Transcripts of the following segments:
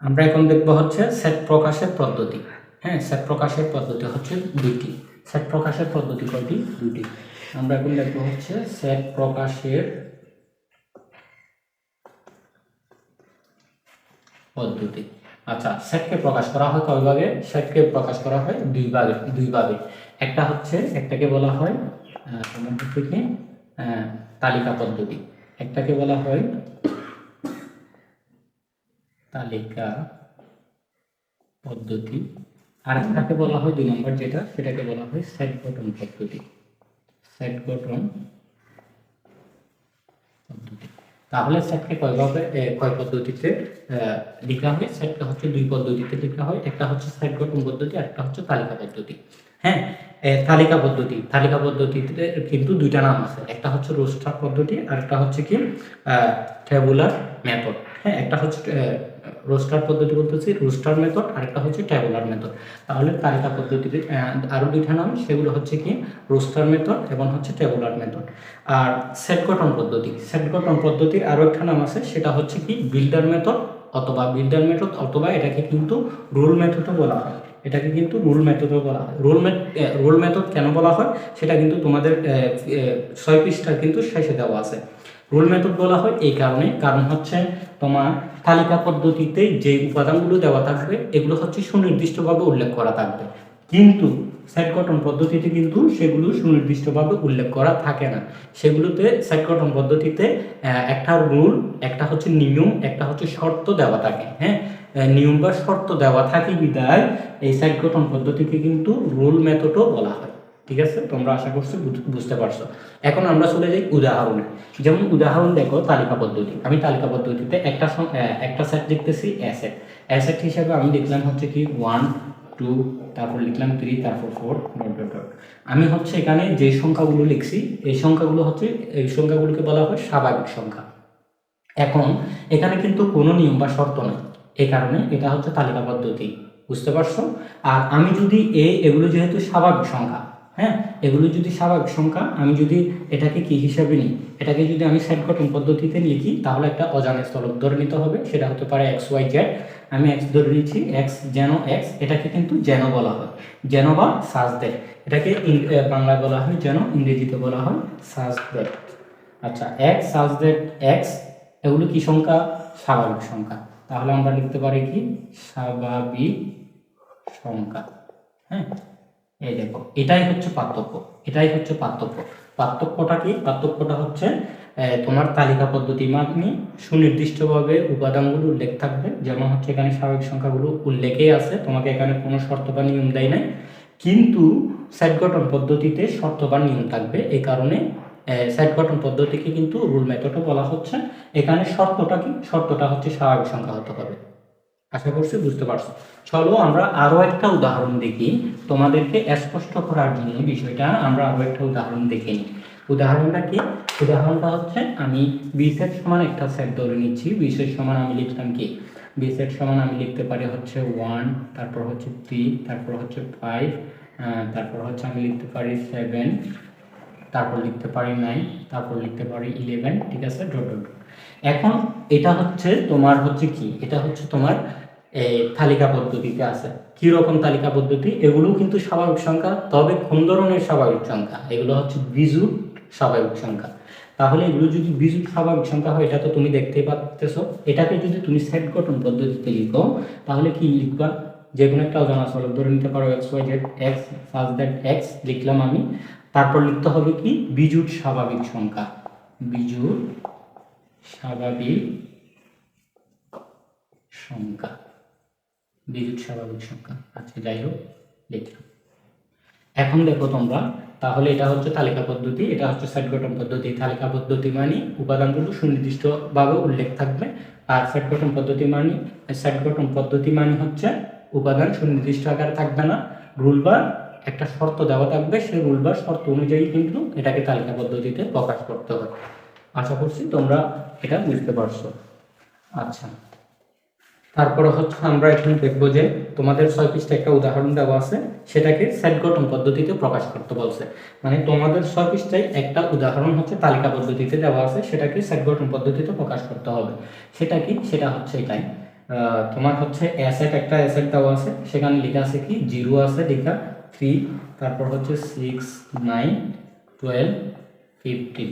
আমরা এখন দেখব হচ্ছে সেট প্রকাশের পদ্ধতি। হ্যাঁ সেট প্রকাশের পদ্ধতি হচ্ছে দুইটি। সেট প্রকাশের পদ্ধতি কয়টি? দুইটি। আমরা এখন দেখব হচ্ছে সেট প্রকাশের পদ্ধতি। আচ্ছা সেটকে প্রকাশ করা হয় কয় ভাগে? সেটকে প্রকাশ করা হয় দুই ভাগে দুই ভাগে। একটা হচ্ছে একটাকে বলা হয় আহ, তোমার হচ্ছে কি আহ, তালিকা পদ্ধতি। একটাকে বলা হয় তালিকা পদ্ধতি। আর একটাকে বলা হয় দুই নম্বর যেটা, সেটাকে বলা হয় সেট গঠন পদ্ধতি। সেট গঠন পদ্ধতি। তাহলে সেটকে কয়ভাবে কয় পদ্ধতিতে লেখা হয়? সেটটা হচ্ছে দুই পদ্ধতিতে লেখা হয়। একটা হচ্ছে সেট গঠন পদ্ধতি একটা হচ্ছে তালিকা পদ্ধতি। হ্যাঁ? তালিকা পদ্ধতি। তালিকা পদ্ধতিতে কিন্তু দুইটা নাম আছে। একটা হচ্ছে রোস্টার পদ্ধতি, আর একটা হচ্ছে কি? ট্যাবুলার মেথড হ্যাঁ? একটা হচ্ছে রোস্টার পদ্ধতি বলতেছি রোস্টার মেথড আর একটা হচ্ছে ট্যাবুলার মেথড তাহলে তালিকা পদ্ধতিতে আহ, আরও দুইটা নাম সেগুলো হচ্ছে কি? রোস্টার মেথড এবং হচ্ছে ট্যাবুলার মেথড আর সেট গঠন পদ্ধতি। সেট গঠন পদ্ধতির আরও একটা নাম আছে সেটা হচ্ছে কি? বিল্ডার মেথড অথবা বিল্ডার মেথড অথবা এটাকে কিন্তু রুল মেথডও বলা হয়। এটাকে কিন্তু রুল মেথডও বলা হয়। রুল রুল মেথড কেন বলা হয়? সেটা কিন্তু তোমাদের ছয় পৃষ্ঠা কিন্তু শেষে দেওয়া আছে। রুল মেথড বলা হয় এই কারণে কারণ হচ্ছে তোমার তালিকা পদ্ধতিতে যে উপাদানগুলো দেওয়া থাকবে, এগুলো হচ্ছে সুনির্দিষ্টভাবে উল্লেখ করা থাকবে। কিন্তু সেট গঠন পদ্ধতিতে কিন্তু সেগুলো সুনির্দিষ্টভাবে উল্লেখ করা থাকে না। সেগুলোতে সেট গঠন পদ্ধতিতে একটা রুল একটা হচ্ছে নিয়ম, একটা হচ্ছে শর্ত দেওয়া থাকে হ্যাঁ? নিয়ম বা শর্ত দেওয়া থাকে বিদায় এই সেট গঠন পদ্ধতিকে কিন্তু রুল মেথডও বলা হয়। ঠিক আছে? তোমরা আশা করছি বুঝ- বুঝতে পারছ। এখন আমরা চলে যাই উদাহরণে। যেমন উদাহরণ দেখো, তালিকা পদ্ধতি। আমি তালিকা পদ্ধতিতে একটা একটা সেট দেখতেছি অ্যাসেট অ্যাসেট হিসাবে আমি দেখলাম হচ্ছে কি ওয়ান টু তারপর লিখলাম থ্রি তারপর ফোর ডট ডট ডট আমি হচ্ছে এখানে যে সংখ্যাগুলো লিখছি, এই সংখ্যাগুলো হচ্ছে, এই সংখ্যাগুলোকে বলা হয় স্বাভাবিক সংখ্যা। এখন, এখানে কিন্তু কোনো নিয়ম বা শর্ত নেই। এই কারণে এটা হচ্ছে তালিকা পদ্ধতি। বুঝতে পারছ? আর আমি যদি এই এগুলো যেহেতু স্বাভাবিক সংখ্যা হ্যাঁ? এগুলো যদি স্বাভাবিক সংখ্যা, আমি যদি এটাকে কি হিসাবে নিই? এটাকে যদি আমি সেট গঠন পদ্ধতিতে লিখি, তাহলে একটা অজানা স্থলক ধরে নিতে হবে, সেটা হতে পারে এক্স ওয়াই জেড আমি এক্স ধরে নিচ্ছি এক্স যেন এক্স এটাকে কিন্তু যেন বলা হয়। যেন বা সাজ দেয় এটাকে বাংলায় বলা হয় যেন, ইংরেজিতে বলা হয় সাজ দেয় আচ্ছা এক্স সাজ দেট এক্স এগুলো কি সংখ্যা? স্বাভাবিক সংখ্যা। তাহলে আমরা লিখতে পারি কি? স্বাভাবিক সংখ্যা। হ্যাঁ? এই দেখো, এটাই হচ্ছে পার্থক্য, এটাই হচ্ছে পার্থক্য। পার্থক্যটা কি? পার্থক্যটা হচ্ছে তোমার তালিকা পদ্ধতি মানে সুনির্দিষ্টভাবে উপাদানগুলো উল্লেখ থাকবে। যেমন হচ্ছে এখানে স্বাভাবিক সংখ্যাগুলো উল্লেখেই আছে, তোমাকে এখানে কোনো শর্ত বা নিয়ম দেয় নাই। কিন্তু সেট গঠন পদ্ধতিতে শর্ত বা নিয়ম থাকবে এই কারণে সেট গঠন পদ্ধতিকে কিন্তু রুল মেথডও বলা হচ্ছে। এখানে শর্তটা কি? শর্তটা হচ্ছে স্বাভাবিক সংখ্যা হতে হবে। আশা করছি বুঝতে পারছ। চলো আমরা আরও একটা উদাহরণ দেখি। তোমাদেরকে স্পষ্ট করার জন্য বিষয়টা আমরা আরও একটা উদাহরণ দেখে নিই। উদাহরণটা কি? উদাহরণটা হচ্ছে আমি বি সেট সমান একটা সেট ধরে নিচ্ছি। বি সমান আমি লিখলাম কি? বি সেট সমান আমি লিখতে পারি হচ্ছে ওয়ান তারপর হচ্ছে থ্রি তারপর হচ্ছে ফাইভ তারপর হচ্ছে আমি লিখতে পারি সেভেন তারপর লিখতে পারি নাইন তারপর লিখতে পারি ইলেভেন ঠিক আছে? Dot dot. এখন এটা হচ্ছে তোমার হচ্ছে কি? এটা হচ্ছে তোমার এই, তালিকা পদ্ধতিতে আছে। কি রকম তালিকা পদ্ধতি? এগুলো কিন্তু স্বাভাবিক সংখ্যা তবে কোন ধরনের স্বাভাবিক সংখ্যা? এগুলো হচ্ছে বিজুট স্বাভাবিক সংখ্যা। তাহলে এগুলো যদি বিজুট স্বাভাবিক সংখ্যা হয় এটা তো তুমি দেখতেই পাচ্তেছো এটাকে যদি তুমি সেট গঠন পদ্ধতিতে লিখো তাহলে কি লিখবা? যে কোনো একটা অজানা চলক ধরে নিতে পারো X Y Z X such that X লিখলাম আমি। তারপর লিখতে হবে কি? বিজুট স্বাভাবিক সংখ্যা। বিজুট স্বাভাবিক সংখ্যা। বিজুট স্বাভাবিক সংখ্যা। আচ্ছা যাই হোক লিখলাম এখন দেখো তোমরা, তাহলে এটা হচ্ছে তালিকা পদ্ধতি, এটা হচ্ছে সেট গঠন পদ্ধতি। তালিকা পদ্ধতি মানে উপাদানগুলো সুনির্দিষ্টভাবে উল্লেখ থাকবে। আর সেট গঠন পদ্ধতি মানে সেট গঠন পদ্ধতি মানে হচ্ছে উপাদান সুনির্দিষ্ট আকারে থাকবে না। রুল বা একটা শর্ত দেওয়া থাকবে, সেই রুল বা শর্ত অনুযায়ী কিন্তু এটাকে তালিকা পদ্ধতিতে প্রকাশ করতে হবে। আশা করছি তোমরা এটা বুঝতে পারছ। আচ্ছা। তারপরে হচ্ছে আমরা এখানে দেখব যে তোমাদের ছয় পৃষ্ঠা একটা উদাহরণ দেওয়া আছে, সেটাকে সেট গঠন পদ্ধতিতে প্রকাশ করতে বলছে। মানে তোমাদের ছয় পৃষ্ঠায় একটা উদাহরণ হচ্ছে তালিকা পদ্ধতিতে দেওয়া আছে, সেটাকে সেট গঠন পদ্ধতিতে প্রকাশ করতে হবে। সেটা কি? সেটা হচ্ছে এটাই। তোমার হচ্ছে অ্যাসেট একটা অ্যাসেট দেওয়া আছে, সেখানে লেখা আছে কি? জিরো আছে লেখা থ্রি তারপর হচ্ছে সিক্স নাইন টুয়েলভ ফিফটিন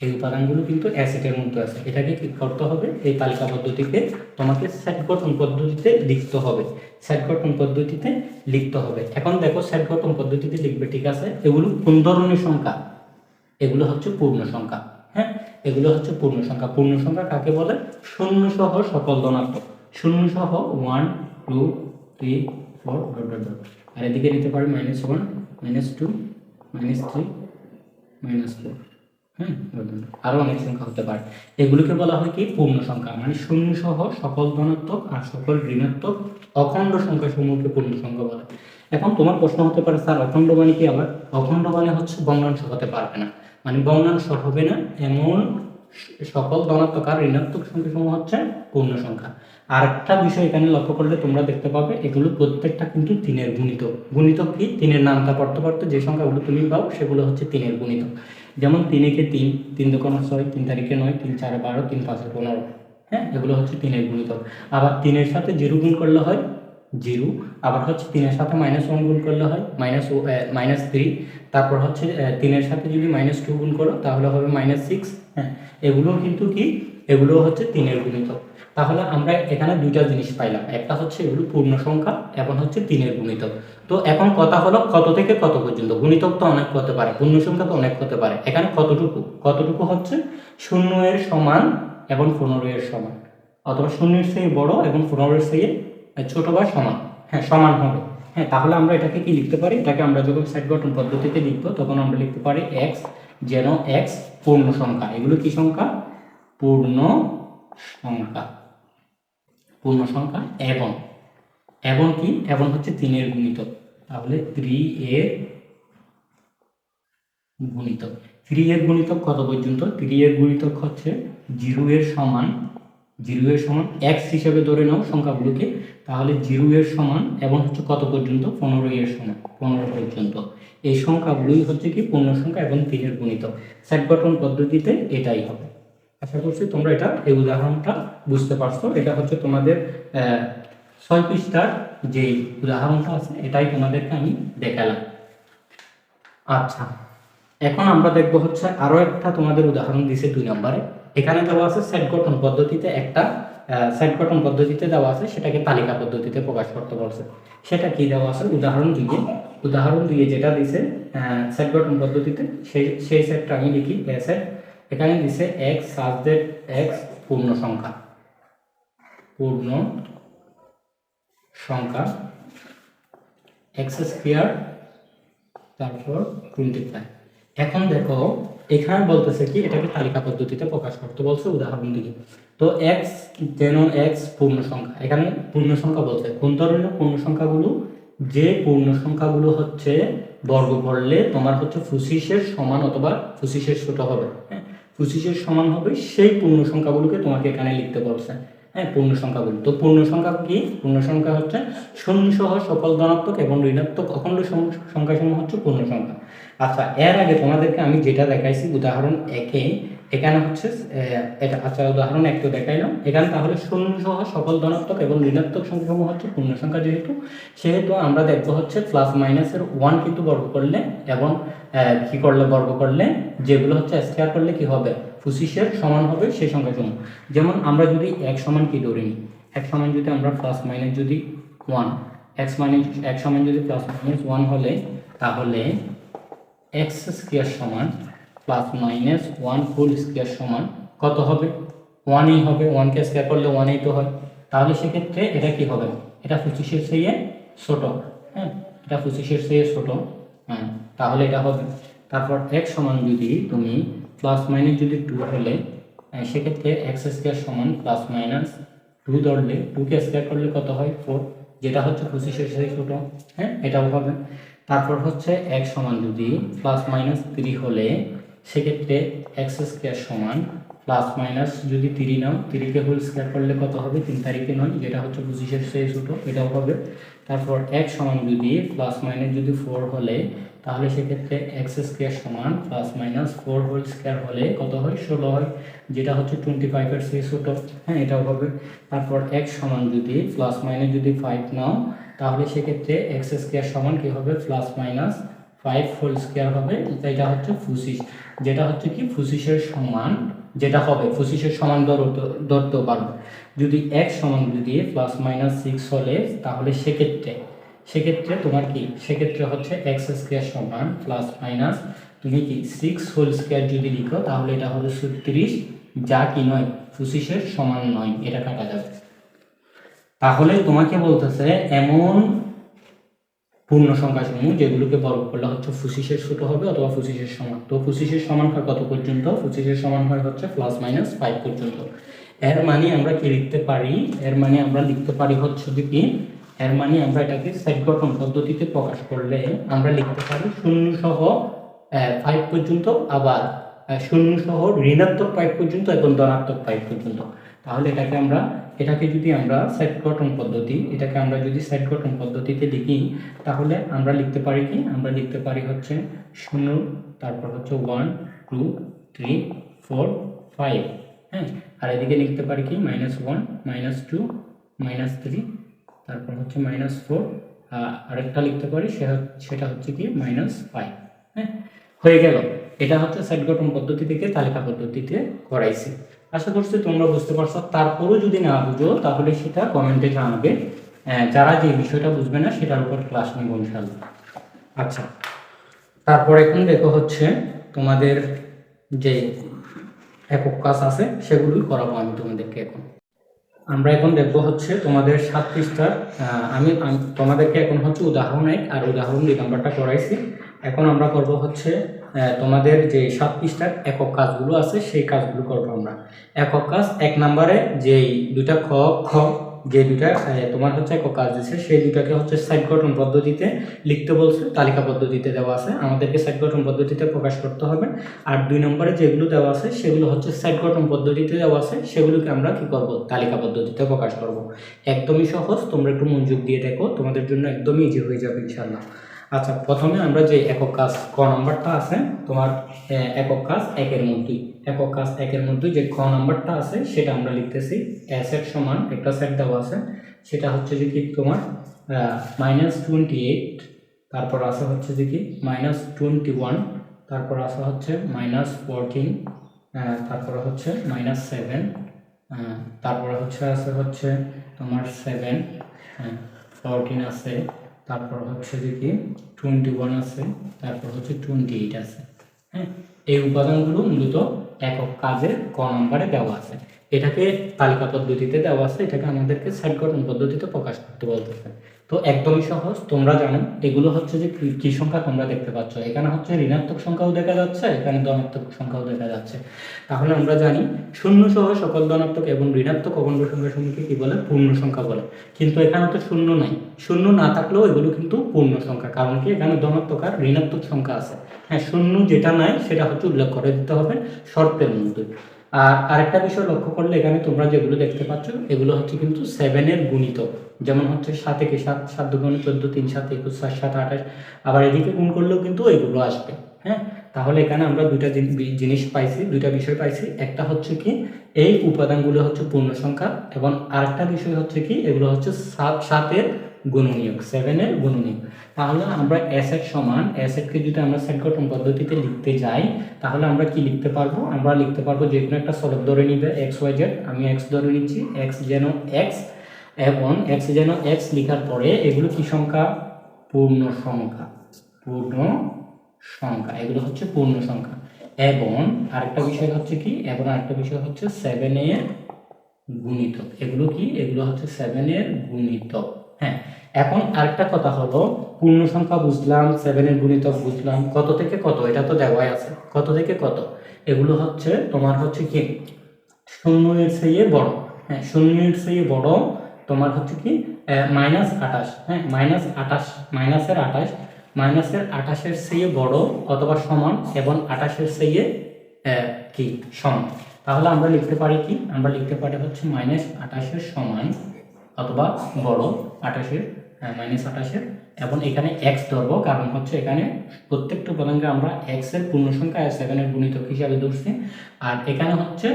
এই উপাদানগুলো কিন্তু অ্যাসেটের মধ্যে আছে। এটাকে কি করতে হবে? এই তালিকা পদ্ধতিতে তোমাকে সেট গঠন পদ্ধতিতে লিখতে হবে। সেট গঠন পদ্ধতিতে লিখতে হবে। এখন দেখো সেট গঠন পদ্ধতিতে লিখবে, ঠিক আছে? এগুলো কোন ধরনের সংখ্যা? এগুলো হচ্ছে পূর্ণ সংখ্যা হ্যাঁ? এগুলো হচ্ছে পূর্ণ সংখ্যা। পূর্ণ সংখ্যা কাকে বলে? শূন্য সহ সকল ধনাত্মক। শূন্য সহ one two three four dot dot dot আর এদিকে নিতে পারি minus one minus two minus three minus four হ্যাঁ অনেক সংখ্যা হতে পারে। এগুলোকে বলা হয় কি? পূর্ণ সংখ্যা। মানে শূন্য সহ সকল ধনাত্মক আর সকল ঋণাত্মক অখণ্ড সংখ্যা সমূহকে পূর্ণ সংখ্যা বলে। এখন তোমার প্রশ্ন হতে পারে, স্যার, অখণ্ড মানে কি আবার? অখণ্ড মানে হচ্ছে বর্ণাংশ হতে পারবে না। মানে বর্ণাংশ হবে না, এমন সকল ধনাত্মক আর ঋণাত্মক সংখ্যা সমূহ হচ্ছে পূর্ণ সংখ্যা। আর একটা বিষয় এখানে লক্ষ্য করলে তোমরা দেখতে পাবে, এগুলো প্রত্যেকটা কিন্তু তিনের গুণিতক। গুণিতক কি? তিনের নামটা পড়তে পড়তে যে সংখ্যাগুলো তুমি পাও, সেগুলো হচ্ছে তিনের গুণিতক। যেমন তিনেকে তিন তিন দোকানে ছয়, তিন তারিখে নয়, তিন চারে বারো, তিন পাঁচে পনেরো। হ্যাঁ এগুলো হচ্ছে তিনের গুণিতক। আবার তিনের সাথে জিরো গুণ করলে হয় জিরো। আবার হচ্ছে তিনের সাথে মাইনাস ওয়ান গুণ করলে হয় মাইনাস মাইনাস থ্রি তারপর হচ্ছে তিনের সাথে যদি মাইনাস টু গুণ করো, তাহলে হবে মাইনাস সিক্স হ্যাঁ এগুলো কিন্তু কি? এগুলো হচ্ছে তিনের গুণিতক। তাহলে আমরা এখানে দুইটা জিনিস পাইলাম। একটা হচ্ছে এগুলো পূর্ণ সংখ্যা এবং হচ্ছে তিনের গুণিতক। তো এখন কথা হলো কত থেকে কত পর্যন্ত? গুণিতক তো অনেক হতে পারে, পূর্ণ সংখ্যা তো অনেক হতে পারে। এখানে কতটুকু? কতটুকু হচ্ছে শূন্য এর সমান এবং পনেরো এর সমান। অথবা শূন্যের চেয়ে বড় এবং পনেরোর চেয়ে ছোট বা সমান। হ্যাঁ সমান হবে। হ্যাঁ তাহলে আমরা এটাকে কি লিখতে পারি? এটাকে আমরা যখন সেট গঠন পদ্ধতিতে লিখব, তখন আমরা লিখতে পারি এক্স যেন এক্স পূর্ণ সংখ্যা। এগুলো কি সংখ্যা? পূর্ণ সংখ্যা। পূর্ণ সংখ্যা এবং। এবং কি? এবং হচ্ছে তিনের গুণিতক তাহলে থ্রি এর গুণিতক থ্রি এর গুণিতক কত পর্যন্ত? থ্রি এর গুণিতক হচ্ছে জিরো এর সমান জিরো এর সমান এক্স হিসেবে ধরে নাও সংখ্যাগুলোকে। তাহলে জিরো এর সমান এবং হচ্ছে কত পর্যন্ত? পনেরো এর সমান, পনেরো পর্যন্ত। এই সংখ্যাগুলোই হচ্ছে কি পূর্ণ সংখ্যা এবং তিনের গুণিতক সেট গঠন পদ্ধতিতে এটাই হবে। আশা করছি তোমরা এটা, এই উদাহরণটা বুঝতে পারছ। এটা হচ্ছে তোমাদের ছয় পৃষ্ঠার যে উদাহরণটা আছে, এটাই তোমাদেরকে আমি দেখালাম। আচ্ছা এখন আমরা দেখব হচ্ছে আরও একটা তোমাদের উদাহরণ দিছে দুই নম্বরে। এখানে দেওয়া আছে সেট গঠন পদ্ধতিতে একটা সেট গঠন পদ্ধতিতে দেওয়া আছে, সেটাকে তালিকা পদ্ধতিতে প্রকাশ করতে বলছে। সেটা কি দেওয়া আছে? উদাহরণ দিয়ে উদাহরণ দিয়ে যেটা দিছে সেট গঠন পদ্ধতিতে সেই সেই সেটটা আমি লিখি সেট এখানে দিছে এক্স সাবজেক্ট এক্স পূর্ণ সংখ্যা। পূর্ণ সংখ্যা এক্স স্কোয়ার তারপর টোয়েন্টি ফাইভ এখন দেখো, এখানে বলতেছে কি, এটাকে তালিকা পদ্ধতিতে প্রকাশ করতে বলছে, উদাহরণ দিয়ে। তো এক্স যেন এক্স পূর্ণ সংখ্যা। এখানে পূর্ণ সংখ্যা বলছে, কোন ধরনের পূর্ণ সংখ্যাগুলো? যে পূর্ণ সংখ্যাগুলো হচ্ছে বর্গ করলে তোমার হচ্ছে ফুসিসের সমান অথবা ফুসিসের ছোট হবে। হ্যাঁ? ফুসিসের সমান হবে সেই পূর্ণ সংখ্যাগুলোকে তোমাকে এখানে লিখতে বলছে। হ্যাঁ পূর্ণ সংখ্যাগুলো। তো পূর্ণ সংখ্যা কি? পূর্ণ সংখ্যা হচ্ছে শূন্য সহ সকল ধনাত্মক এবং ঋণাত্মক অখণ্ড সংখ্যা সংখ্যাসমূহ হচ্ছে পূর্ণ সংখ্যা। আচ্ছা এর আগে তোমাদেরকে আমি যেটা দেখাইছি, উদাহরণ একে এখানে হচ্ছে এটা আচ্ছা উদাহরণ একটু দেখাইলাম। এখানে তাহলে শূন্য সহ সকল ধনাত্মক এবং ঋণাত্মক সংখ্যাসমূহ হচ্ছে পূর্ণ সংখ্যা যেহেতু, সেহেতু আমরা দেখব হচ্ছে প্লাস মাইনাসের ওয়ান কিন্তু বর্গ করলে এবং কি করলে বর্গ করলে, যেগুলো হচ্ছে স্কোয়ার করলে কি হবে? পঁচিশের সমান হবে সেই সংখ্যাসমূহ। যেমন আমরা যদি এক সমান কি ধরে এক সমান যদি আমরা প্লাস মাইনাস যদি ওয়ান এক্স মাইনাস এক সমান যদি প্লাস মাইনাস ওয়ান হলে, তাহলে এক্স স্কোয়ার সমান plus minus one full square সমান কত হবে? ওয়ানই হবে। ওয়ানকে স্কোয়ার করলে ওয়ানই তো হয়। তাহলে সেক্ষেত্রে এটা কি হবে? এটা পঁচিশের চেয়ে ছোট। হ্যাঁ এটা পঁচিশের চেয়ে ছোট। হ্যাঁ তাহলে এটা হবে। তারপর এক্স সমান যদি তুমি প্লাস মাইনাস যদি টু হলে সেক্ষেত্রে এক্স স্কোয়ার সমান প্লাস মাইনাস টু ধরলে টুকে স্কোয়ার করলে কত হয়? ফোর যেটা হচ্ছে পঁচিশের সাথে ছোট। হ্যাঁ এটাও হবে। তারপর হচ্ছে এক সমান যদি প্লাস মাইনাস থ্রি হলে সেক্ষেত্রে এক্স স্কোয়ার সমান প্লাস মাইনাস যদি তিরি নাও থ্রিকে হোল স্কোয়ার করলে কত হবে? তিন তারিখে নয়, যেটা হচ্ছে পঁচিশের চেয়ে ছোটো এটাও হবে। তারপর এক সমান যদি প্লাস মাইনাস যদি ফোর হলে, তাহলে সেক্ষেত্রে এক্স স্কোয়ার সমান plus minus four whole square হলে কত হয়? ষোলো হয়, যেটা হচ্ছে টোয়েন্টি ফাইভের সেই ছোটো হ্যাঁ এটাও হবে। তারপর এক্স সমান যদি প্লাস মাইনাস যদি ফাইভ নাও, তাহলে সেক্ষেত্রে এক্স স্কোয়ার সমান কী হবে? Plus minus five whole square হবে এটা হচ্ছে ফুসিস। যেটা হচ্ছে কি, ফুসিসের সমান যেটা হবে, ফুসিসের সমান ধরতে পারবে যদি এক সমান যদি প্লাস মাইনাস সিক্স হলে, তাহলে সেক্ষেত্রে সেক্ষেত্রে তোমার কি, সেক্ষেত্রে হচ্ছে এক্স স্কোয়ার সমান প্লাস মাইনাস তুমি কি সিক্স হোল স্কোয়ার যদি লিখো, তাহলে এটা হবে ছত্রিশ, যা কি নয়, ফুসিসের সমান নয়, এটা কাটা যাবে। তাহলে তোমাকে বলতেছে, এমন পূর্ণ সংখ্যা সমূহ যেগুলোকে বর্গ করলে হচ্ছে ফুসিসের ছোট হবে অথবা ফুসিসের সমান। তো ফুসিসের সমান হয় কত পর্যন্ত? ফুসিসের সমান হয় হচ্ছে প্লাস মাইনাস ফাইভ পর্যন্ত। এর মানে আমরা কি লিখতে পারি? এর মানে আমরা লিখতে পারি হচ্ছে কি? এর মানে আমরা এটাকে সেট গঠন পদ্ধতিতে প্রকাশ করলে আমরা লিখতে পারি শূন্য সহ ফাইভ পর্যন্ত, আবার শূন্য সহ ঋণাত্মক ফাইভ পর্যন্ত এবং ধনাত্মক ফাইভ পর্যন্ত। তাহলে এটাকে আমরা, এটাকে যদি আমরা সেট গঠন পদ্ধতি, এটাকে আমরা যদি সেট গঠন পদ্ধতিতে লিখি, তাহলে আমরা লিখতে পারি কি? আমরা লিখতে পারি হচ্ছে শূন্য, তারপর হচ্ছে one two three four five হ্যাঁ? আর এদিকে লিখতে পারি কি? Minus one minus two minus three তারপর হচ্ছে মাইনাস ফোর আরেকটা লিখতে পারি, সে সেটা হচ্ছে কি? মাইনাস ফাইভ হ্যাঁ? হয়ে গেল। এটা হচ্ছে সেট গঠন পদ্ধতি থেকে তালিকা পদ্ধতিতে করাইছি। আশা করছি তোমরা বুঝতে পারছ। তারপরেও যদি না বুঝো, তাহলে সেটা কমেন্টে জানাবে। যারা যে বিষয়টা বুঝবে না, সেটার উপর ক্লাস নিয়ে ইনশাল্লাহ আচ্ছা তারপর এখন দেখো হচ্ছে তোমাদের যে একক কাজ আছে, সেগুলোই করাবো আমি তোমাদেরকে এখন। আমরা এখন দেখব হচ্ছে তোমাদের সাত পৃষ্ঠার আমি তোমাদেরকে এখন হচ্ছে উদাহরণ এক আর উদাহরণ দুই নাম্বারটা করাইছি এখন আমরা করব হচ্ছে তোমাদের যে সাত পৃষ্ঠার একক কাজগুলো আছে, সেই কাজগুলো করব আমরা। একক কাজ, এক নাম্বারে যেই দুইটা খ খ যে দুটা তোমার হচ্ছে একক কাজ দিচ্ছে সেই দুটাকে হচ্ছে সাইড গঠন পদ্ধতিতে লিখতে বলছে, তালিকা পদ্ধতিতে দেওয়া আছে। আমাদেরকে সাইড গঠন পদ্ধতিতে প্রকাশ করতে হবে। আর দুই নম্বরে যেগুলো দেওয়া আছে, সেগুলো হচ্ছে সাইড গঠন পদ্ধতিতে দেওয়া আছে, সেগুলোকে আমরা কি করব? তালিকা পদ্ধতিতে প্রকাশ করব। একদমই সহজ, তোমরা একটু মনোযোগ দিয়ে দেখো, তোমাদের জন্য একদমই ইজি হয়ে যাবে ইনশাল্লাহ আচ্ছা প্রথমে আমরা যে একক কাজ, ক নম্বরটা আছে, তোমার একক কাজ, একের মধ্যেই একক কাজ একের মধ্যে যে খ নাম্বারটা আছে, সেটা আমরা লিখতেছি। অ্যাসেট সমান একটা সেট দেওয়া আছে। সেটা হচ্ছে যে কি তোমার মাইনাস টোয়েন্টি এইট তারপর আছে হচ্ছে যে কি মাইনাস টোয়েন্টি ওয়ান তারপর আসা হচ্ছে মাইনাস ফোরটিন তারপরে হচ্ছে মাইনাস সেভেন তারপরে হচ্ছে আছে হচ্ছে তোমার সেভেন ফোরটিন আছে, তারপর হচ্ছে যে কি টোয়েন্টি ওয়ান আছে, তারপর হচ্ছে টোয়েন্টি এইট আছে হ্যাঁ? এই উপাদানগুলো মূলত একক কাজের ক নম্বরে দেওয়া আছে। এটাকে তালিকা পদ্ধতিতে দেওয়া আছে, এটাকে আমাদেরকে সেট গঠন পদ্ধতিতে প্রকাশ করতে বলতেছে। তো একদমই সহজ, তোমরা জানো, এগুলো হচ্ছে যে কি- কি সংখ্যা তোমরা দেখতে পাচ্ছ। এখানে হচ্ছে ঋণাত্মক সংখ্যাও দেখা যাচ্ছে, এখানে ধনাত্মক সংখ্যাও দেখা যাচ্ছে। তাহলে আমরা জানি, শূন্য সহ সকল ধনাত্মক এবং ঋণাত্মক অখণ্ড সংখ্যা সমূহকে কি বলে? পূর্ণ সংখ্যা বলে। কিন্তু এখানে তো শূন্য নাই। শূন্য না থাকলেও এগুলো কিন্তু পূর্ণ সংখ্যা। কারণ কি? এখানে ধনাত্মক আর ঋণাত্মক সংখ্যা আছে। হ্যাঁ শূন্য যেটা নাই, সেটা হচ্ছে উল্লেখ করে দিতে হবে শর্তের মধ্যে। আর আরেকটা বিষয় লক্ষ্য করলে এখানে তোমরা যেগুলো দেখতে পাচ্ছ, এগুলো হচ্ছে কিন্তু সেভেনের গুণিত। যেমন হচ্ছে সাত একে সাত সাত দুগুণে চোদ্দ, তিন সাত, একুশ সাত সাত, আঠাশ। আবার এদিকে গুণ করলেও কিন্তু এগুলো আসবে হ্যাঁ? তাহলে এখানে আমরা দুইটা জিনিস পাইছি, দুইটা বিষয় পাইছি। একটা হচ্ছে কি, এই উপাদানগুলো হচ্ছে পূর্ণ সংখ্যা এবং আরেকটা বিষয় হচ্ছে কি, এগুলো হচ্ছে সাত, সাতের গুণনীয়ক সেভেনের গুণনীয়ক। তাহলে আমরা অ্যাসেট সমান অ্যাসেটকে যদি আমরা সেট গঠন পদ্ধতিতে লিখতে যাই, তাহলে আমরা কি লিখতে পারব? আমরা লিখতে পারব যে কোনো একটা সলভ ধরে নিবে এক্স ওয়াই জেড আমি এক্স ধরে নিচ্ছি এক্স যেন এক্স এবং এক্স যেন এক্স লেখার পরে এগুলো কি সংখ্যা? পূর্ণ সংখ্যা পূর্ণ সংখ্যা, এগুলো হচ্ছে পূর্ণ সংখ্যা। এবং আরেকটা বিষয় হচ্ছে কি? এবং আরেকটা বিষয় হচ্ছে সেভেন এর গুণিতক। এগুলো কি? এগুলো হচ্ছে সেভেনের গুণিতক। হ্যাঁ এখন আরেকটা কথা হলো, পূর্ণ সংখ্যা বুঝলাম সেভেনের গুণিতক বুঝলাম, কত থেকে কত? এটা তো দেওয়াই আছে, কত থেকে কত? এগুলো হচ্ছে, তোমার হচ্ছে কি? শূন্যের চেয়ে বড় হ্যাঁ শূন্য শূন্যের চেয়ে বড়, তোমার হচ্ছে কি? মাইনাস আঠাশ হ্যাঁ মাইনাস আঠাশ মাইনাসের আঠাশ মাইনাসের আঠাশের চেয়ে বড় অথবা সমান এবং আঠাশের চেয়ে কি? সমান। তাহলে আমরা লিখতে পারি কি? আমরা লিখতে পারি হচ্ছে মাইনাস আঠাশের সমান অথবা বড় আঠাশের মাইনাস আঠাশের, এবং এখানে এক্স ধরবো, কারণ হচ্ছে এখানে প্রত্যেকটা উপাদানকে আমরা এক্সের পূর্ণ সংখ্যা সেভেনের গুণিতক হিসাবে ধরছি। আর এখানে হচ্ছে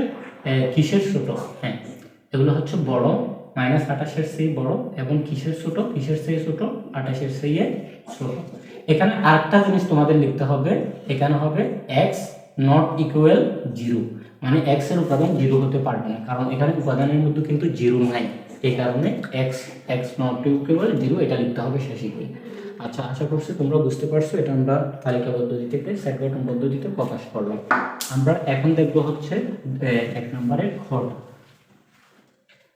কিসের ছোট হ্যাঁ এগুলো হচ্ছে বড় মাইনাস আঠাশের সেই বড়, এবং কিসের ছোট কিসের সেই ছোট আঠাশের সেই ছোট এখানে আরেকটা জিনিস তোমাদের লিখতে হবে, এখানে হবে এক্স নট ইকুয়াল জিরো মানে এক্সের উপাদান জিরো হতে পারবে না, কারণ এখানে উপাদানের মধ্যে কিন্তু জিরো নাই। এই কারণে x x not equal zero এটা লিখতে হবে শেষে গিয়ে। আচ্ছা আশা করছি তোমরা বুঝতে পারছ, এটা আমরা তালিকা পদ্ধতিতে সেট গঠন পদ্ধতিতে প্রকাশ করলাম। আমরা এখন দেখব হচ্ছে এক নম্বরের ঘর।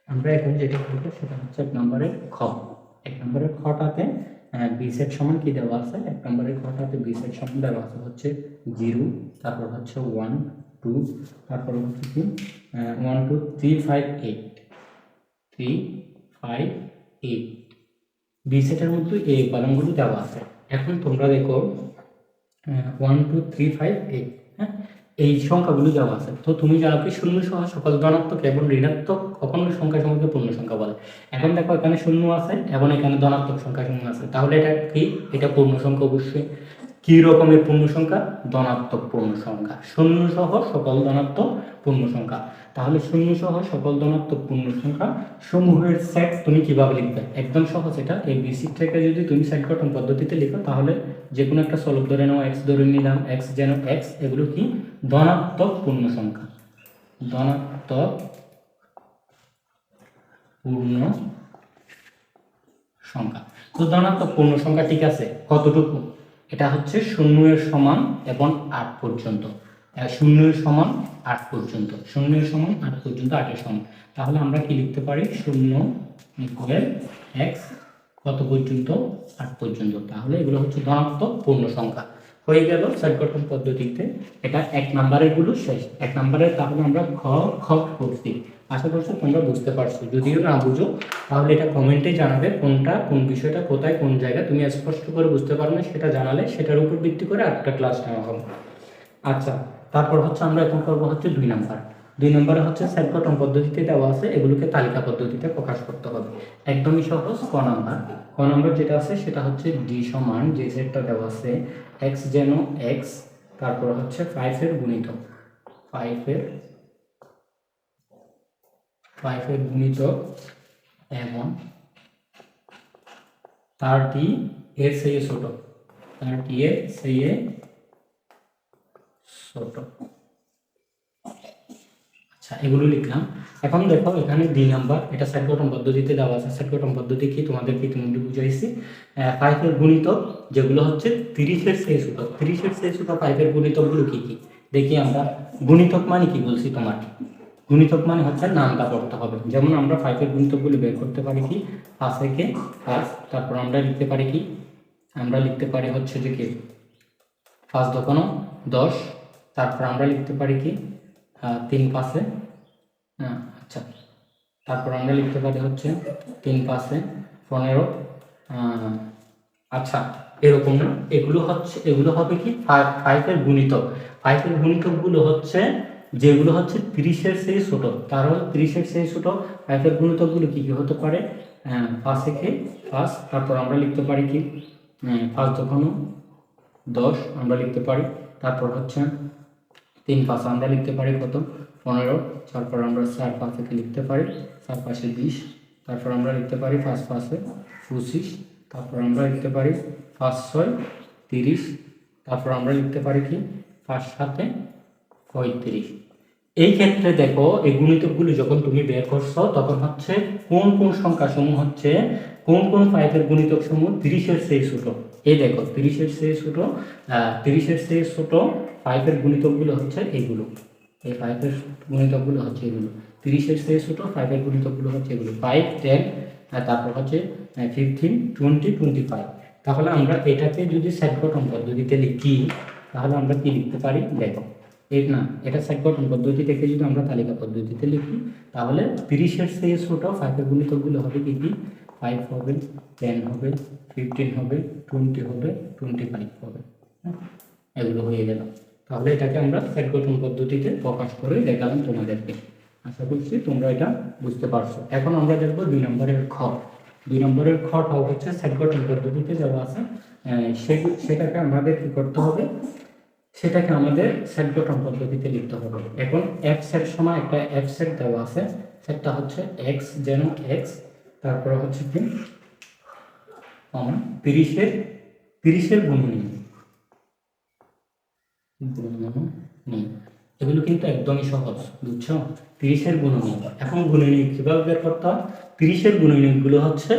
আমরা এখন যেটা করব সেটা হচ্ছে এক নম্বরের খ এক নম্বরের খটাতে বি সেট সমান কি দেওয়া আছে? এক নম্বরের খটাতে বি সেট সমান দেওয়া আছে হচ্ছে জিরো তারপর হচ্ছে ওয়ান টু তারপর হচ্ছে কি? One two three five eight three five eight B সেটের মধ্যে এই উপাদানগুলো দেওয়া আছে। এখন তোমরা দেখো one two three five eight হ্যাঁ? এই সংখ্যাগুলো দেওয়া আছে। তো তুমি জানো কি শূন্য সহ সকল ধনাত্মক এবং ঋণাত্মক অখণ্ড সংখ্যা সমূহকে পূর্ণ সংখ্যা বলে। এখন দেখো, এখানে শূন্য আছে এবং এখানে ধনাত্মক সংখ্যা সমূহ আছে। তাহলে এটা কি? এটা পূর্ণ সংখ্যা অবশ্যই। কি রকমের পূর্ণ সংখ্যা? ধনাত্মক পূর্ণ সংখ্যা। শূন্য সহ সকল ধনাত্মক পূর্ণ সংখ্যা। তাহলে শূন্য সহ সকল ধনাত্মক পূর্ণ সংখ্যা সমূহের সেট তুমি কীভাবে লিখবে? একদম সহজ এটা। এই বিসি থেকে যদি তুমি সেট গঠন পদ্ধতিতে লিখো, তাহলে যে কোনো একটা চলক ধরে নাও এক্স ধরে নিলাম এক্স যেন এক্স এগুলো কি? ধনাত্মক পূর্ণ সংখ্যা ধনাত্মক পূর্ণ সংখ্যা তো ধনাত্মক পূর্ণ সংখ্যা ঠিক আছে। কতটুকু? এটা হচ্ছে শূন্য এর সমান এবং আট পর্যন্ত। আহ, শূন্য এর সমান আট পর্যন্ত শূন্য এর সমান আট পর্যন্ত আটের সমান। তাহলে আমরা কি লিখতে পারি? শূন্য ইকুয়াল এক্স কত পর্যন্ত? আট পর্যন্ত। তাহলে এগুলো হচ্ছে ধনাত্মক পূর্ণ সংখ্যা। হয়ে গেল গঠন পদ্ধতিতে। এটা এক নাম্বারেরগুলো শেষ। এক নাম্বারের তাহলে আমরা খ খ করছি। আশা করছি তোমরা বুঝতে পারছ। যদিও না বুঝো তাহলে এটা কমেন্টে জানাবে কোনটা কোন বিষয়টা কোথায় কোন জায়গায়। তুমি স্পষ্ট করে বুঝতে পারো না সেটা জানালে সেটার উপর ভিত্তি করে আরেকটা ক্লাস নেওয়া হবে। আচ্ছা তারপর হচ্ছে আমরা এখন করব হচ্ছে দুই নাম্বার। দুই নম্বরে হচ্ছে গঠন পদ্ধতিতে দেওয়া আছে, এগুলোকে তালিকা পদ্ধতিতে প্রকাশ করতে হবে। একদমই সহজ, ক নাম্বার। ক নাম্বার যেটা আছে সেটা হচ্ছে ডি সমান যে সেটটা দেওয়া আছে এক্স যেন এক্স তারপর হচ্ছে ফাইভের গুণিত। ফাইভের ফাইভের গুণিত এবং থার্টি এর সেই ছোট। থার্টি এর সেই ছোট। আচ্ছা এগুলো লিখলাম। এখন দেখো, এখানে দুই নাম্বার এটা সেট পদ্ধতিতে দেওয়া আছে। সেট পদ্ধতি কি? তোমাদেরকে ইতিমধ্যে বুঝাইছি। ফাইভের গুণিতক, যেগুলো হচ্ছে তিরিশের সেই সূতক তিরিশের সেই সূতক ফাইভের গুণিতকগুলো কি কি? দেখি আমরা। গুণিতক মানে কি বলছি তোমার? গুণিতক মানে হচ্ছে নামটা পড়তে হবে। যেমন আমরা ফাইভের গুণিতকগুলো বের করতে পারি কি? পাঁচ একে পাঁচ, তারপর আমরা লিখতে পারি কি? আমরা লিখতে পারি হচ্ছে যে কি? পাঁচ দোকানো দশ তারপর আমরা লিখতে পারি কি? তিন পাশে। হ্যাঁ আচ্ছা। তারপর আমরা লিখতে পারি হচ্ছে তিন পাশে পনেরো। আচ্ছা এরকম না। এগুলো হচ্ছে, এগুলো হবে কি? ফাইভ ফাইভের গুণিতক। ফাইভের গুণিতকগুলো হচ্ছে, যেগুলো হচ্ছে তিরিশের সেই ছোট। তার তিরিশের সেই ছোট। ফাইভের গুণিতকগুলো কি কি হতে পারে? পাঁচ থেকে পাঁচ। তারপর আমরা লিখতে পারি কি? পাঁচ দোকানো দশ। আমরা লিখতে পারি। তারপর হচ্ছে তিন পাঁচ আমরা লিখতে পারি কত পনেরো, তারপর আমরা চার পাঁচ থেকে লিখতে পারি? চার পাশে বিশ, তারপর আমরা লিখতে পারি পাঁচ পাশে পঁচিশ, তারপর আমরা লিখতে পারি পাঁচ ছয় তিরিশ, তারপর আমরা লিখতে পারি কি? পাঁচ সাতে পঁয়ত্রিশ। এই ক্ষেত্রে দেখো, এই গুণিতকগুলো যখন তুমি বের করছ, তখন হচ্ছে কোন কোন সংখ্যা সমূহ হচ্ছে, কোন কোন ফাইভের গুণিতক সমূহ তিরিশের সেই ছোট? এই দেখো, তিরিশের সেই ছোট তিরিশের সেই ছোট ফাইভের গুণিতকগুলো হচ্ছে এইগুলো এই ফাইভের গুণিতকগুলো হচ্ছে এগুলো। তিরিশের সেই ছোট ফাইভের গুণিতকগুলো হচ্ছে এগুলো। ফাইভ টেন তারপর হচ্ছে ফিফটিন টোয়েন্টি টোয়েন্টি ফাইভ তাহলে আমরা এটাকে যদি গঠন পদ্ধতিতে লিখি, তাহলে আমরা কি লিখতে পারি? দেখো। এর না, এটা সেট গঠন পদ্ধতি থেকে যদি আমরা তালিকা পদ্ধতিতে লিখি, তাহলে তিরিশের সেই ছোট ফাইভের গুণিতকগুলো হবে কি কি? ফাইভ হবে টেন হবে ফিফটিন হবে টোয়েন্টি হবে টোয়েন্টি ফাইভ হবে? এগুলো হয়ে গেল। তাহলে এটাকে আমরা সেট গঠন পদ্ধতিতে প্রকাশ করে দেখালাম তোমাদেরকে। আশা করছি তোমরা এটা বুঝতে পারছ। এখন আমরা দেখব দুই নম্বরের খ দুই নম্বরের খটাও হচ্ছে সেট গঠন পদ্ধতিতে দেওয়া আছে। সেটাকে আমাদের কি করতে হবে? সেটাকে আমাদের সেট গঠন পদ্ধতিতে লিখতে হবে। এখন এফ সেট সময় একটা এফ সেট দেওয়া আছে। সেটটা হচ্ছে এক্স যেন এক্স তারপরে হচ্ছে কি? তিরিশের তিরিশের গুণনী গুণনী এগুলো কিন্তু একদমই সহজ, বুঝছ? তিরিশের গুণনী এখন গুণনী কীভাবে বের করতে হয়? তিরিশের গুণনীগুলো হচ্ছে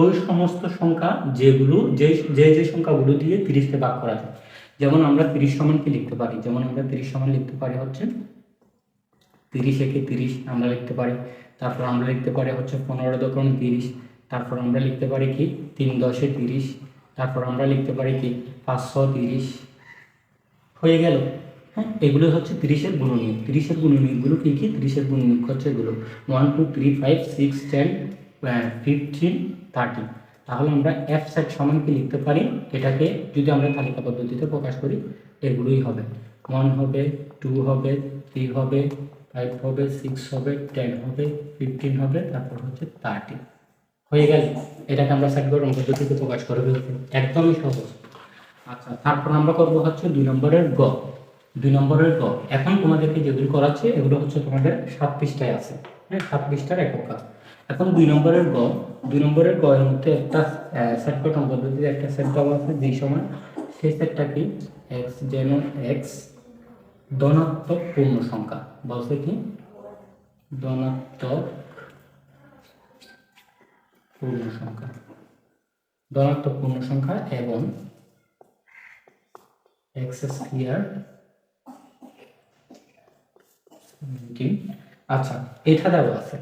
ওই সমস্ত সংখ্যা যেগুলো, যে যে যে সংখ্যাগুলো দিয়ে তিরিশকে ভাগ করা যায়। যেমন আমরা তিরিশ সমান কি লিখতে পারি, যেমন আমরা তিরিশ সমান লিখতে পারি হচ্ছে তিরিশ একে তিরিশ আমরা লিখতে পারি, তারপর আমরা লিখতে পারি হচ্ছে পনেরো দশম তিরিশ, তারপর আমরা লিখতে পারি কি? তিন দশে তিরিশ, তারপর আমরা লিখতে পারি কি? পাঁচশো তিরিশ। হয়ে গেল। হ্যাঁ এগুলো হচ্ছে তিরিশের গুণনীয়। তিরিশের গুণনীয়গুলো কী কী? তিরিশের গুণনীয় হচ্ছে এগুলো one two three five six ten fifteen thirty তাহলে আমরা এফ সেট সমান কি লিখতে পারি? এটাকে যদি আমরা তালিকা পদ্ধতিতে প্রকাশ করি, এগুলোই হবে। ওয়ান হবে টু হবে থ্রি হবে ফাইভ হবে সিক্স হবে টেন হবে ফিফটিন হবে, তারপর হচ্ছে থার্টি হয়ে গেল। এটাকে আমরা সেট গঠন পদ্ধতিতে প্রকাশ করে ফেলব একদমই সহজ। আচ্ছা তারপর আমরা করব হচ্ছে দুই নম্বরের গ। দুই নম্বরের গ। এখন তোমাদেরকে যেগুলো করাচ্ছে, এগুলো হচ্ছে তোমাদের সাত পৃষ্ঠায় আছে। হ্যাঁ সাত পৃষ্ঠার একক কাজ। এখন দুই নম্বরের গ। দুই নম্বরের গ এর মধ্যে একটা সেট গঠন একটা সেট আছে যেই সময় সেই সেটটা কি? এক্স যেন এক্স ধনাত্মক পূর্ণ সংখ্যা। বলছে কি? ধনাত্মক পূর্ণ সংখ্যা। ধনাত্মক পূর্ণ সংখ্যা এবং এক্স স্কোয়ার আচ্ছা এটা দেওয়া আছে।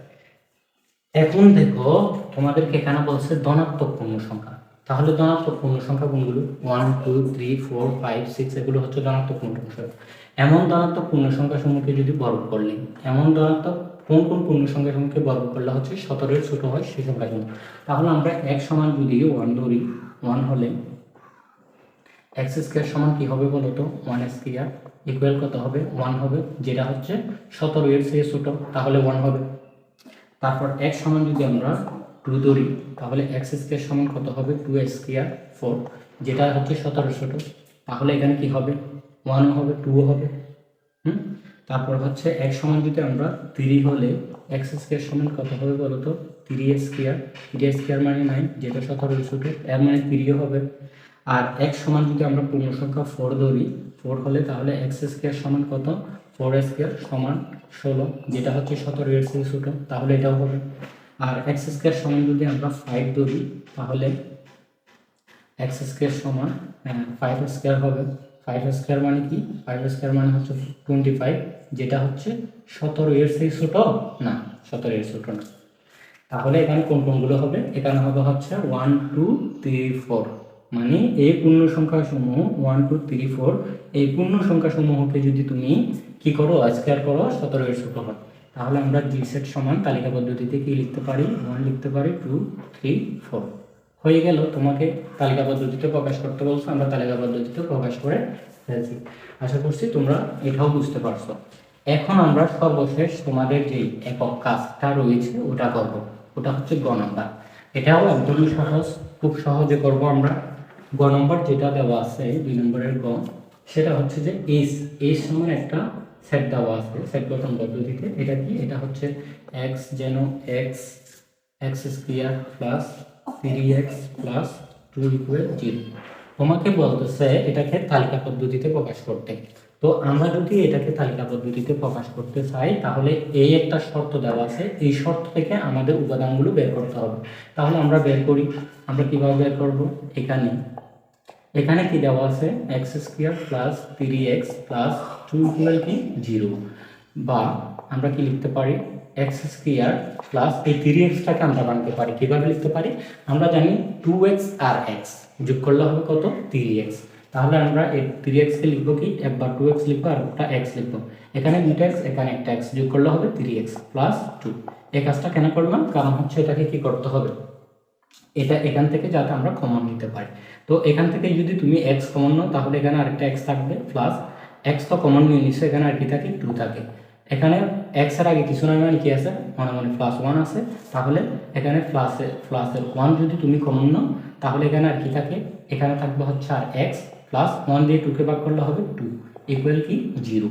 এখন দেখো, তোমাদেরকে এখানে বলছে ধনাত্মক পূর্ণ সংখ্যা তাহলে ধনাত্মক পূর্ণ সংখ্যা কোনগুলো? One two three four five six এগুলো হচ্ছে ধনাত্মক পূর্ণ সংখ্যা এমন ধনাত্মক পূর্ণ সংখ্যা সমূহকে যদি বর্গ করলে এমন ধনাত্মক কোন কোন পূর্ণ সংখ্যা সমূহকে বর্গ করলে হচ্ছে সতেরোর ছোট হয় সেই সংখ্যা তাহলে আমরা এক সমান যদি ওয়ান ধরি। ওয়ান হলে এক্স স্কোয়ার সমান কি হবে বলো তো? ওয়ান স্কোয়ার ইকুয়াল কত হবে? ওয়ান হবে, যেটা হচ্ছে সতেরো এর চেয়ে ছোট, তাহলে ওয়ান হবে। তারপর এক্স সমান যদি আমরা টু ধরি, তাহলে এক্স স্কোয়ার সমান কত হবে? টু স্কোয়ার ফোর যেটা হচ্ছে সতেরো ছোট। তাহলে এখানে কি হবে? ওয়ানও হবে টুও হবে। হুম? তারপর হচ্ছে এক সমান যদি আমরা থ্রি হলে এক্স স্কোয়ার সমান কত হবে বলো তো? থ্রি স্কোয়ার থ্রি স্কোয়ার মানে নাইন যেটা সতেরো ছোট, এর মানে থ্রিও হবে। আর এক সমান যদি আমরা পূর্ণ সংখ্যা ফোর ধরি ফোর হলে তাহলে এক্স স্কোয়ার সমান কত? ফোর স্কোয়ার সমান ষোলো, যেটা হচ্ছে সতেরো এর চেয়ে ছোটো, তাহলে এটাও হবে। আর এক্স স্কোয়ার সমান যদি আমরা ফাইভ ধরি, তাহলে এক্স স্কোয়ার সমান ফাইভ স্কোয়ার হবে। ফাইভ স্কোয়ার মানে কি? ফাইভ স্কোয়ার মানে হচ্ছে টোয়েন্টি ফাইভ যেটা হচ্ছে সতেরো এর চেয়ে ছোটো? না, সতেরো এর ছোটো না। তাহলে এখানে কোন কোনগুলো হবে? এখানে হবে হচ্ছে ওয়ান টু থ্রি ফোর মানে এই পূর্ণ সংখ্যা সমূহ ওয়ান টু থ্রি ফোর এই পূর্ণ সংখ্যা সমূহকে যদি তুমি কি করো স্কোয়ার করো সতেরো এর ছোট হয় তাহলে আমরা জি সেট সমান তালিকা পদ্ধতিতে কি লিখতে পারি? ওয়ান লিখতে পারি টু থ্রি ফোর হয়ে গেল, তোমাকে তালিকা পদ্ধতিতে প্রকাশ করতে বলছো, আমরা তালিকা পদ্ধতিতে প্রকাশ করে ফেলছি। আশা করছি তোমরা এটাও বুঝতে পারছ। এখন আমরা সর্বশেষ তোমাদের যে একক কাজটা রয়েছে, ওটা করব। ওটা হচ্ছে গ নম্বর। এটাও একদমই সহজ, খুব সহজে করব আমরা। গ নম্বর যেটা দেওয়া আছে, দুই নম্বরের গ, সেটা হচ্ছে যে এস। এস সমান একটা সেট দেওয়া আছে, সেট গঠন পদ্ধতিতে। এটা কি? এটা হচ্ছে এক্স যেন x x square plus three x plus two equal zero তোমাকে বলতেছে এটাকে তালিকা পদ্ধতিতে প্রকাশ করতে। তো আমরা যদি এটাকে তালিকা পদ্ধতিতে প্রকাশ করতে চাই, তাহলে এই একটা শর্ত দেওয়া আছে। এই শর্ত থেকে আমাদের উপাদানগুলো বের করতে হবে। তাহলে আমরা বের করি। আমরা কীভাবে বের করব? এখানে এখানে কি দেওয়া আছে? X square plus three x plus two equal কি জিরো বা আমরা কি লিখতে পারি? এক্স স্কোয়ার প্লাস এই থ্রি এক্সটাকে আমরা বানাতে পারি। কীভাবে লিখতে পারি? আমরা জানি টু এক্স আর এক্স যোগ করলে হবে কত? থ্রি এক্স তাহলে আমরা এই থ্রি এক্সকে লিখব কি? একবার টু এক্স লিখব আর একটা এক্স লিখব। এখানে দুইটা এক্স এখানে একটা এক্স যোগ করলে হবে থ্রি এক্স প্লাস টু এই কাজটা কেন করলাম? কারণ হচ্ছে এটাকে কি করতে হবে? এটা এখান থেকে যাতে আমরা কমন নিতে পারি। তো এখান থেকে যদি তুমি এক্স কমন নাও, তাহলে এখানে আরেকটা এক্স থাকবে প্লাস এক্স তো কমন নিয়ে নিশ্চয় এখানে আর কি থাকে? টু থাকে। এখানে এক্সের আগে কিছু নয় মানে কি আছে? মনে মনে প্লাস ওয়ান আছে। তাহলে এখানে প্লাসে প্লাসের ওয়ান যদি তুমি কমন নাও, তাহলে এখানে আর কি থাকে? এখানে থাকবে হচ্ছে আর এক্স প্লাস ওয়ান দিয়ে টুকে ভাগ করলে হবে টু ইকুয়াল কি? জিরো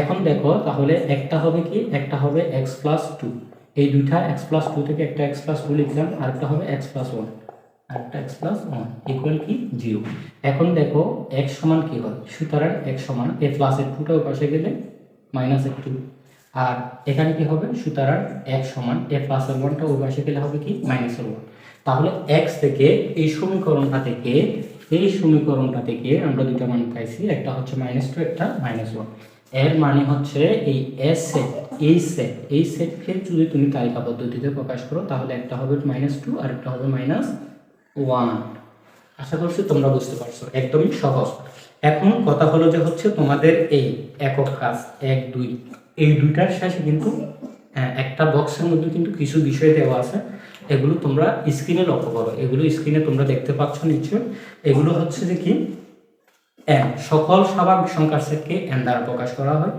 এখন দেখো, তাহলে একটা হবে কি? একটা হবে এক্স প্লাস টু এই দুইটা এক্স প্লাস টু থেকে একটা এক্স প্লাস টু লিখলাম, আরেকটা হবে এক্স প্লাস ওয়ান আরেকটা এক্স প্লাস ওয়ান ইকুয়াল কি? জিরো এখন দেখো এক্স সমান কি হয়? সুতরাং এক্স সমান এ প্লাসের টুটা পাশে গেলে মাইনাস এর টু আর এখানে কি হবে? সুতরাং এক্স সমান এ প্লাসের ওয়ানটা ওই পাশে গেলে হবে কি? মাইনাসের ওয়ান তাহলে এক্স থেকে এই সমীকরণটা থেকে, এই সমীকরণটা থেকে আমরা দুটো মান পাইছি, একটা হচ্ছে মাইনাস টু একটা মাইনাস ওয়ানের মানে হচ্ছে এই এস সেট এই সেট এই সেটকে যদি তুমি তালিকা পদ্ধতিতে প্রকাশ করো তাহলে একটা হবে মাইনাস টু আর একটা হবে মাইনাস ওয়ান আশা করছি তোমরা বুঝতে পারছ একদমই সহজ। এখন কথা হলো যে হচ্ছে তোমাদের এই একক কাজ এক দুই এই দুইটার শেষে কিন্তু আহ, একটা বক্সের মধ্যে কিন্তু কিছু বিষয় দেওয়া আছে এগুলো তোমরা স্ক্রিনে লক্ষ্য করো। এগুলো স্ক্রিনে তোমরা দেখতে পাচ্ছ নিশ্চয় এগুলো হচ্ছে যে কি? এন সকল স্বাভাবিক সংখ্যার সেটকে এন দ্বারা প্রকাশ করা হয়।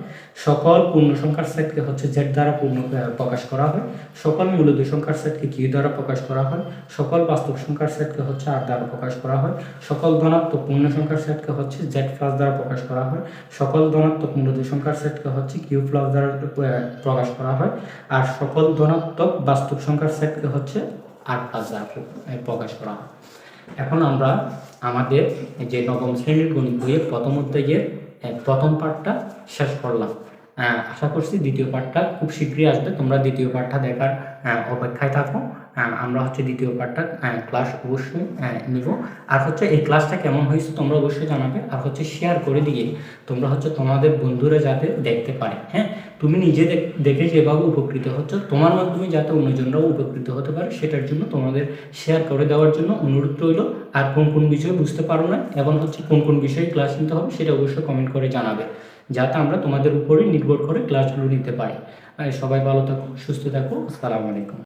সকল পূর্ণ সংখ্যার সেটকে হচ্ছে জেড দ্বারা পূর্ণ প্রকাশ করা হয়। সকল মূলদ সংখ্যার সেটকে কিউ দ্বারা প্রকাশ করা হয়। সকল বাস্তব সংখ্যার সেটকে হচ্ছে আর দ্বারা প্রকাশ করা হয়। সকল ধনাত্মক পূর্ণ সংখ্যার সেটকে হচ্ছে জেড প্লাস দ্বারা প্রকাশ করা হয়। সকল ধনাত্মক মূলদ সংখ্যার সেটকে হচ্ছে কিউ প্লাস দ্বারা প্রকাশ করা হয়। আর সকল ধনাত্মক বাস্তব সংখ্যার সেটকে হচ্ছে আর প্লাস দ্বারা প্রকাশ করা হয়। এখন আমরা আমাদের যে নবম শ্রেণির গণিত বইয়ের প্রথম অধ্যায়ের প্রথম পার্টটা শেষ করলাম। আশা করছি দ্বিতীয় পার্টটা খুব শীঘ্রই আসবে। তোমরা দ্বিতীয় পার্টটা দেখার অপেক্ষায় থাকো। আমরা হচ্ছে দ্বিতীয় পার্টটা ক্লাস অবশ্যই আহ, নিব। আর হচ্ছে এই ক্লাসটা কেমন হয়েছে তোমরা অবশ্যই জানাবে আর হচ্ছে শেয়ার করে দিয়ে তোমরা হচ্ছে তোমাদের বন্ধুরা যাতে দেখতে পারে হ্যাঁ? তুমি নিজে দেখে যেভাবে উপকৃত হচ্ছ তোমার মাধ্যমে যাতে অন্যজনরাও উপকৃত হতে পারে সেটার জন্য তোমাদের শেয়ার করে দেওয়ার জন্য অনুরোধ রইল। আর কোন কোন বিষয় বুঝতে পারো না এবং হচ্ছে কোন কোন বিষয়ে ক্লাস নিতে হবে সেটা অবশ্যই কমেন্ট করে জানাবে যাতে আমরা তোমাদের উপরেই নির্ভর করে ক্লাসগুলো নিতে পারি। সবাই ভালো থাকো সুস্থ থাকো আসসালামু আলাইকুম।